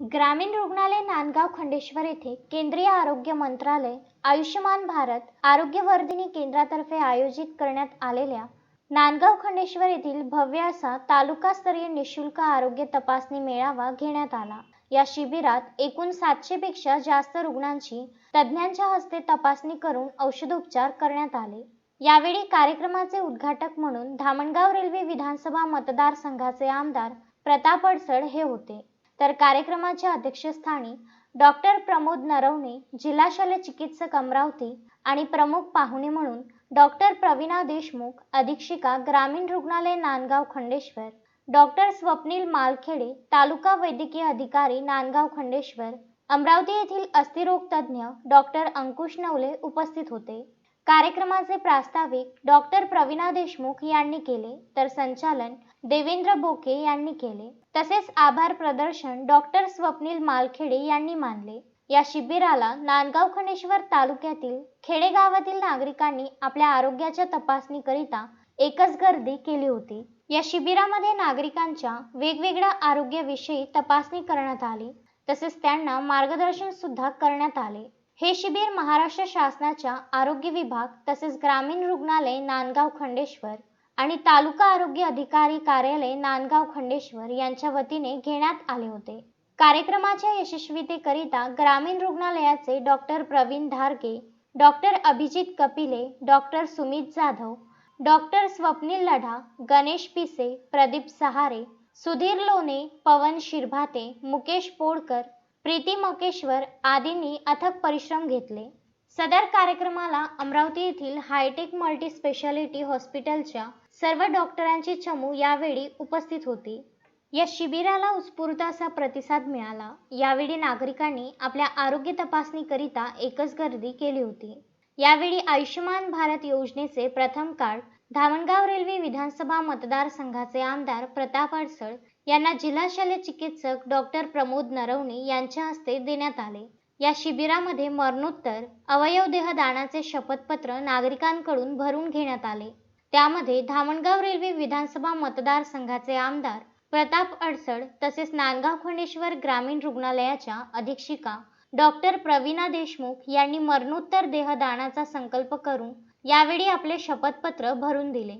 ग्रामीण रुग्णालय नांदगाव खंडेश्वर येथे केंद्रीय आरोग्य मंत्रालय आयुष्यमान भारत आरोग्यवर्धिनी केंद्रातर्फे आयोजित करण्यात आलेल्या नांदगाव खंडेश्वर येथील भव्य असा तालुकास्तरीय निशुल्क आरोग्य तपासणी मेळावा घेण्यात आला. या शिबिरात एकूण सातशे पेक्षा जास्त रुग्णांची तज्ज्ञांच्या हस्ते तपासणी करून औषधोपचार करण्यात आले. यावेळी कार्यक्रमाचे उद्घाटक म्हणून धामणगाव रेल्वे विधानसभा मतदारसंघाचे आमदार प्रताप अडसड हे होते. तर कार्यक्रमाच्या अध्यक्षस्थानी डॉक्टर प्रमोद नरवणे जिल्हा शल्य चिकित्सक अमरावती आणि प्रमुख पाहुणे म्हणून डॉक्टर प्रवीणा देशमुख अधीक्षिका ग्रामीण रुग्णालय नांदगाव खंडेश्वर डॉक्टर स्वप्नील मालखेडे तालुका वैद्यकीय अधिकारी नांदगाव खंडेश्वर अमरावती येथील अस्थिरोग तज्ज्ञ डॉक्टर अंकुश नवले उपस्थित होते. कार्यक्रमाचे प्रास्ताविक डॉक्टर प्रवीणा देशमुख यांनी केले तर संचालन देवेंद्र बोके यांनी केले. तसेच आभार प्रदर्शन डॉक्टर स्वप्नील मालखेडे यांनी मानले. या शिबिराला नांदगाव खणेश्वर तालुक्यातील खेडेगावातील नागरिकांनी आपल्या आरोग्याच्या तपासणीकरिता एकच गर्दी केली होती. या शिबिरामध्ये नागरिकांच्या वेगवेगळ्या आरोग्याविषयी तपासणी करण्यात आली. तसेच त्यांना मार्गदर्शन सुद्धा करण्यात आले. हे शिबिर महाराष्ट्र शासनाच्या आरोग्य विभाग तसेच ग्रामीण रुग्णालय नांदगाव खंडेश्वर आणि तालुका आरोग्य अधिकारी कार्यालय नांदगाव खंडेश्वर यांच्या वतीने घेण्यात आले होते. कार्यक्रमाच्या यशस्वीतेकरिता ग्रामीण रुग्णालयाचे doctor Pravin Dharge doctor Abhijit Kapile doctor Sumit Jadhav doctor Swapnil Ladha Ganesh Pise Pradeep Sahare Sudhir लोणे पवन शिरभाते मुकेश पोडकर प्रीती मकेश्वर आदींनी अथक परिश्रम घेतले. सदर कार्यक्रमाला अमरावती येथील हायटेक मल्टी स्पेशालिटी हॉस्पिटलच्या सर्व डॉक्टरांची चमू यावेळी उपस्थित होती. या शिबिराला उत्स्फूर्त असा प्रतिसाद मिळाला. यावेळी नागरिकांनी आपल्या आरोग्य तपासणीकरिता एकच गर्दी केली होती. यावेळी आयुष्यमान भारत योजनेचे प्रथम कार्ड धामणगाव रेल्वे विधानसभा मतदारसंघाचे आमदार प्रताप अडसळ यांना जिल्हा शल्य चिकित्सक डॉक्टर प्रमोद नरवणे यांच्या हस्ते देण्यात आले. या शिबिरामध्ये मरणोत्तर अवयवदेह दानाचे शपथपत्र नागरिकांकडून भरून घेण्यात आले. त्यामध्ये धामणगाव रेल्वे विधानसभा मतदारसंघाचे आमदार प्रताप अडसळ तसेच नांदगाव खंडेश्वर ग्रामीण रुग्णालयाच्या अधीक्षिका डॉक्टर प्रवीणा देशमुख यांनी मरणोत्तर देहदानाचा संकल्प करून यावेळी आपले शपथपत्र भरून दिले.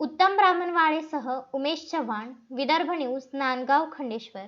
उत्तम ब्राह्मणवाळेसह उमेश चव्हाण विदर्भ न्यूज नांदगाव खंडेश्वर.